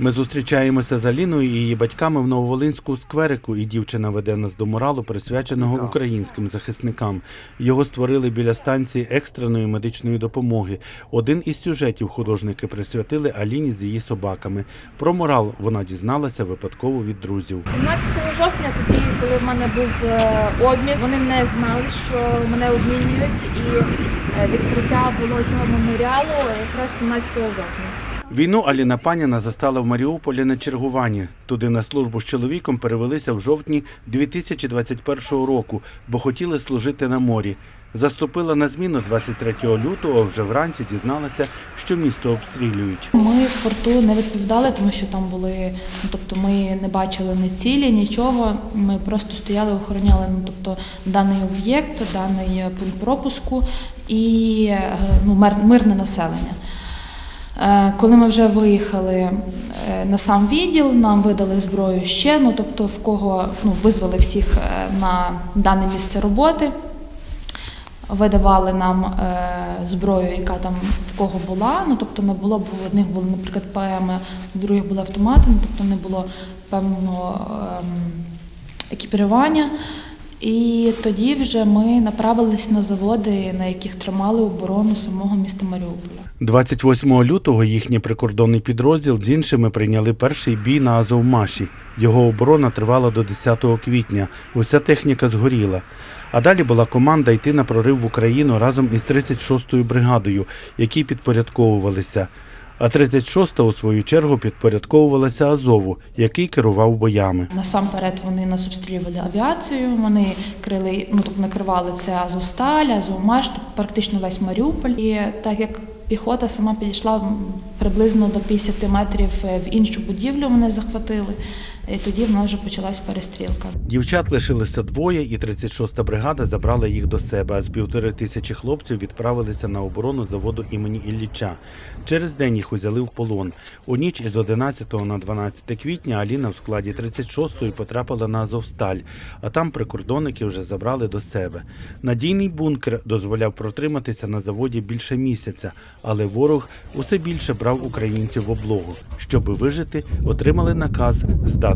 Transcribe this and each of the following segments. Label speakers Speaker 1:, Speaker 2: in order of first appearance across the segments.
Speaker 1: Ми зустрічаємося з Аліною і її батьками в Нововолинську скверику, і дівчина веде нас до муралу, присвяченого українським захисникам. Його створили біля станції екстреної медичної допомоги. Один із сюжетів художники присвятили Аліні з її собаками. Про мурал вона дізналася випадково від друзів.
Speaker 2: 17 жовтня, тоді, коли в мене був е, обмін, вони не знали, що мене обмінюють, і е, відкриття було цього меморіалу якраз 17 жовтня.
Speaker 1: Війну Аліна Паніна застала в Маріуполі на чергуванні. Туди на службу з чоловіком перевелися в жовтні 2021 року, бо хотіли служити на морі. Заступила на зміну 23 лютого, вже вранці дізналася, що місто обстрілюють.
Speaker 3: Ми в порту не відповідали, тому що там були, ну тобто ми не бачили ні цілі, нічого. Ми просто стояли, охороняли ну, тобто, даний об'єкт, даний пункт пропуску і е, ну, мирне населення. Е, Коли ми вже виїхали е, на сам відділ, нам видали зброю ще, ну тобто в кого ну, визвали всіх е, на дане місце роботи видавали нам зброю, яка там в кого була. Ну тобто не було, бо в одних були, наприклад, ПМ, в других були автомати, ну тобто не було певного ем, екіпірування. І тоді вже ми направились на заводи, на яких тримали оборону самого міста Маріуполя.
Speaker 1: 28 лютого їхній прикордонний підрозділ з іншими прийняли перший бій на Азовмаші. Його оборона тривала до 10 квітня. Уся техніка згоріла. А далі була команда йти на прорив в Україну разом із 36-ю бригадою, які підпорядковувалися. А 36-та, у свою чергу, підпорядковувалася Азову, який керував боями.
Speaker 3: Насамперед вони нас обстрілювали авіацією, вони крили, ну тобто накривали це Азовсталь, Азовмаш, тобто практично весь Маріуполь. І так як піхота сама підійшла приблизно до 50 метрів е, в іншу будівлю, вони захватили. І тоді в нас вже почалась перестрілка.
Speaker 1: Дівчат лишилося двоє, і 36-та бригада забрала їх до себе, а з півтори тисячі хлопців відправилися на оборону заводу імені Ілліча. Через день їх узяли в полон. У ніч із 11 на 12 квітня Аліна в складі 36-ї потрапила на Азовсталь, а там прикордонники вже забрали до себе. Надійний бункер дозволяв протриматися на заводі більше місяця, але ворог усе більше брав українців в облогу. Щоби вижити, отримали наказ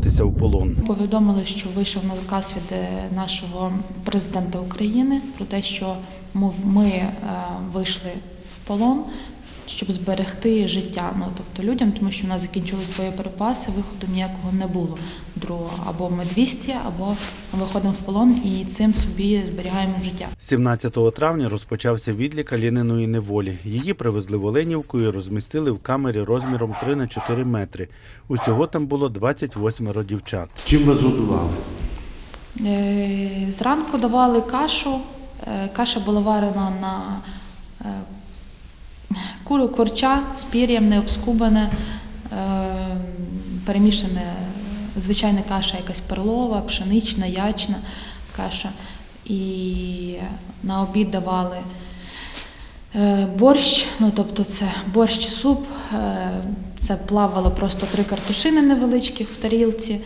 Speaker 1: здатися в полон.
Speaker 3: Повідомили, що вийшов наказ від е, нашого президента України про те, що ми е, вийшли в полон, щоб зберегти життя. Ну тобто людям, тому що в нас закінчились боєприпаси, виходу ніякого не було. Другого або ми 200, або виходимо в полон і цим собі зберігаємо життя.
Speaker 1: 17 травня розпочався відлік Аліниної неволі. Її привезли в Оленівку і розмістили в камері розміром 3 на 4 метри. Усього там було 28 дівчат.
Speaker 4: Чим вас годували?
Speaker 3: Е, Зранку давали кашу. Е, Каша була варена на е, куру корча з пір'ям, не обскубане, е, перемішане звичайна каша, якась перлова, пшенична, ячна каша. І на обід давали е, борщ, ну тобто це борщ суп. е, Це плавало просто три картошини невеличких в тарілці.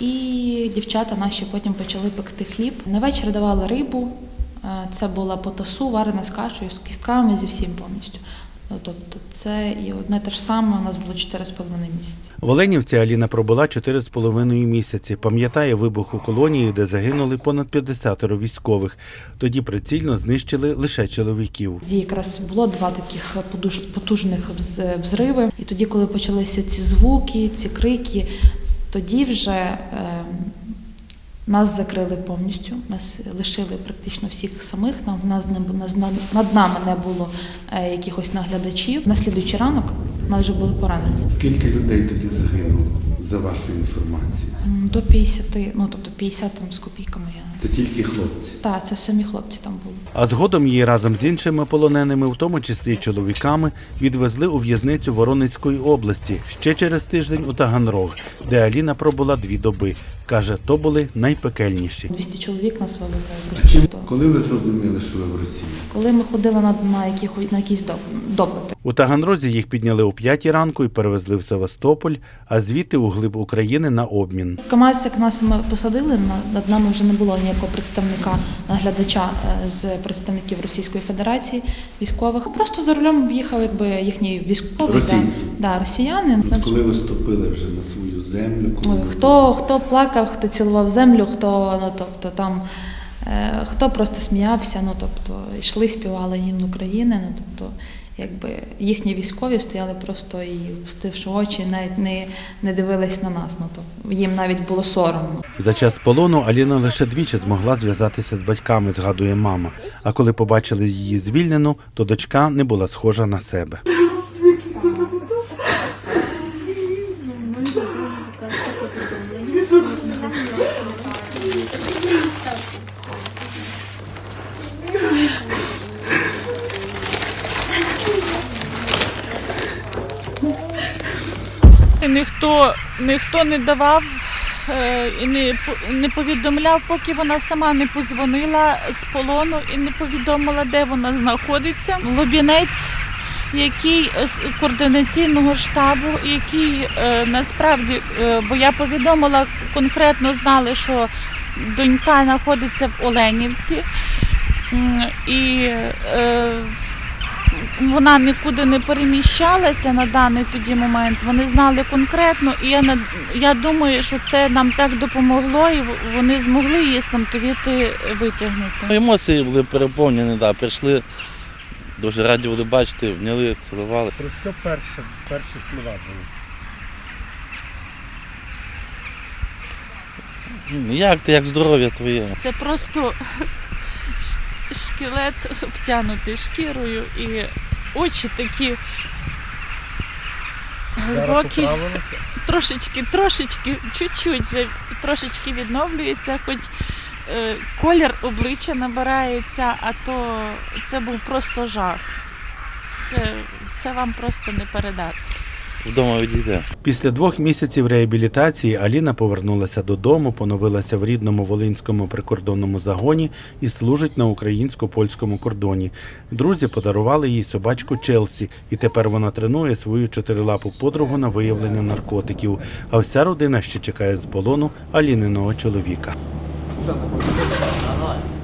Speaker 3: І дівчата наші потім почали пекти хліб. На вечір давали рибу. Це була потасу, варена з кашею, з кістками, зі всім повністю. Ну, тобто це і одне те ж саме у нас було 4,5 місяці.
Speaker 1: В Оленівці Аліна пробула 4,5 місяці. Пам'ятає вибух у колонії, де загинули понад 50 військових. Тоді прицільно знищили лише чоловіків.
Speaker 3: Тоді якраз було два таких потужних взриви. І тоді, коли почалися ці звуки, ці крики, тоді вже е, нас закрили повністю, нас лишили практично всіх самих. Нам нас не над, над нами не було е, якихось наглядачів. На слідуючий ранок нас вже були поранені.
Speaker 4: Скільки людей тоді загинуло, за вашою інформацією?
Speaker 3: До 50, ну тобто 50 там з копійками. Я
Speaker 4: Це тільки хлопці.
Speaker 3: так, це самі хлопці там були.
Speaker 1: А згодом її разом з іншими полоненими, в тому числі чоловіками, відвезли у в'язницю Воронезької області ще через тиждень у Таганрог, де Аліна пробула дві доби. Каже, то були найпекельніші.
Speaker 3: 200 чоловік нас вивезли в Росію.
Speaker 4: коли ви зрозуміли, що ви в Росії?
Speaker 3: Коли ми ходили на, на, яких, на якісь доп- допити.
Speaker 1: У Таганрозі їх підняли о 5 ранку і перевезли в Севастополь, а звідти у глиб України на обмін.
Speaker 3: В КАМАЗ, як нас ми посадили, на- над нами вже не було ніякого представника наглядача е, з представників Російської Федерації військових. Просто за рулем їхав якби їхній військовий да,
Speaker 4: Російський?
Speaker 3: да, росіянин.
Speaker 4: Коли ви ступили вже на свою землю, коли
Speaker 3: Хто, хто плакав, хто цілував землю, хто ну тобто там е, хто просто сміявся, ну тобто йшли, співали гімн України. Ну тобто, якби їхні військові стояли просто і встивши очі, навіть не, не дивились на нас. Ну тобто їм навіть було соромно.
Speaker 1: За час полону Аліна лише двічі змогла зв'язатися з батьками, згадує мама. А коли побачили її звільнену, то дочка не була схожа на себе.
Speaker 5: Ніхто, ніхто не давав е, і не, не повідомляв, поки вона сама не позвонила з полону і не повідомила, де вона знаходиться. Лобінець, який з координаційного штабу, який е, насправді, е, бо я повідомила, конкретно знали, що донька знаходиться в Оленівці. І е, вона нікуди не переміщалася на даний тоді момент. Вони знали конкретно, і я я думаю, що це нам так допомогло, і вони змогли її з витягнути.
Speaker 6: Емоції були переповнені, да. прийшли, дуже раді були бачити, вняли, цілували.
Speaker 1: Про що перше, перші слова були?
Speaker 6: Ну, Як ти, як здоров'я твоє?
Speaker 5: Це просто ш- шкелет обтянутий шкірою і очі такі глибокі. Трошечки, трошечки, чуть-чуть вже трошечки відновлюється, хоч колір обличчя набирається, а то це був просто жах. Це, це вам просто не передати.
Speaker 6: Вдома відійде.
Speaker 1: Після двох місяців реабілітації Аліна повернулася додому, поновилася в рідному волинському прикордонному загоні і служить на українсько-польському кордоні. Друзі подарували їй собачку Челсі, і тепер вона тренує свою чотирилапу подругу на виявлення наркотиків. А вся родина ще чекає з полону Аліниного чоловіка.
Speaker 7: さんの方長い